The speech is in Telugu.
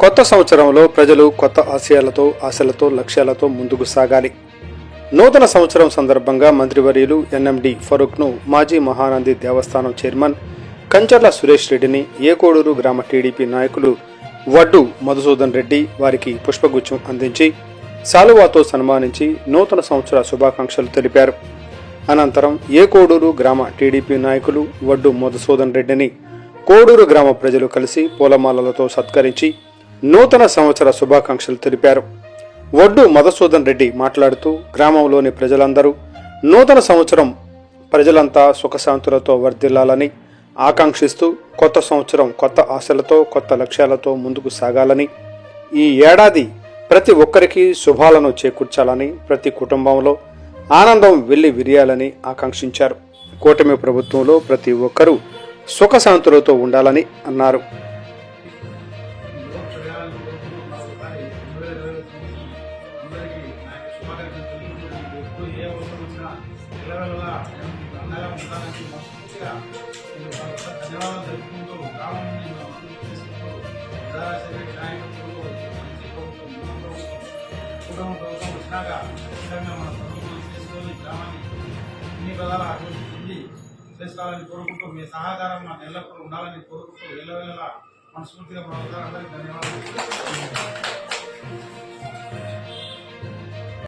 కొత్త సంవత్సరంలో ప్రజలు కొత్త ఆశయాలతో ఆశలతో లక్ష్యాలతో ముందుకు సాగాలి. నూతన సంవత్సరం సందర్భంగా మంత్రివర్యులు ఎన్ఎండి ఫరూక్ను మాజీ మహానంది దేవస్థానం చైర్మన్ కంచర్ల సురేష్ రెడ్డిని ఏకోడూరు గ్రామ టీడీపీ నాయకులు వడ్డు మధుసూదన్ రెడ్డి వారికి పుష్పగుచ్చం అందించి శాలువాతో సన్మానించి నూతన సంవత్సర శుభాకాంక్షలు తెలిపారు. అనంతరం ఏకోడూరు గ్రామ టీడీపీ నాయకులు వడ్డు మధుసూదన్ రెడ్డిని కోడూరు గ్రామ ప్రజలు కలిసి పూలమాలలతో సత్కరించి నూతన సంవత్సర శుభాకాంక్షలు తెలిపారు. ఒడ్డు మధుసూదన్ రెడ్డి మాట్లాడుతూ గ్రామంలోని ప్రజలందరూ నూతన సంవత్సరం ప్రజలంతా సుఖశాంతులతో వర్ధిల్లాలని ఆకాంక్షిస్తూ కొత్త సంవత్సరం కొత్త ఆశలతో కొత్త లక్ష్యాలతో ముందుకు సాగాలని ఈ ఏడాది ప్రతి ఒక్కరికి శుభాలను చేకూర్చాలని ప్రతి కుటుంబంలో ఆనందం వెళ్ళి విరియాలని ఆకాంక్షించారు. కూటమి ప్రభుత్వంలో ప్రతి ఒక్కరూ సుఖశాంతులతో ఉండాలని అన్నారు. అందరికీ శుభాకాంక్షలు ఎప్పుడు ఏ అవసరం వచ్చినా పిల్లల ఉండాలని మనస్ఫూర్తిగా ధన్యవాదాలు తెలుపుకుంటూ గ్రామం నుండి మంచి ప్రభుత్వం కుటుంబ ప్రభుత్వం వచ్చినాక ఖచ్చితంగా మన ప్రభుత్వం చేసుకొని గ్రామాన్ని అన్ని విధాల అభివృద్ధి చెంది చేసుకోవాలని కోరుకుంటూ మీ సహకారం మాకు ఎల్లప్పుడూ ఉండాలని కోరుకుంటూ ఎల్లవేళలా మనస్ఫూర్తిగా మా అందరికీ ధన్యవాదాలు.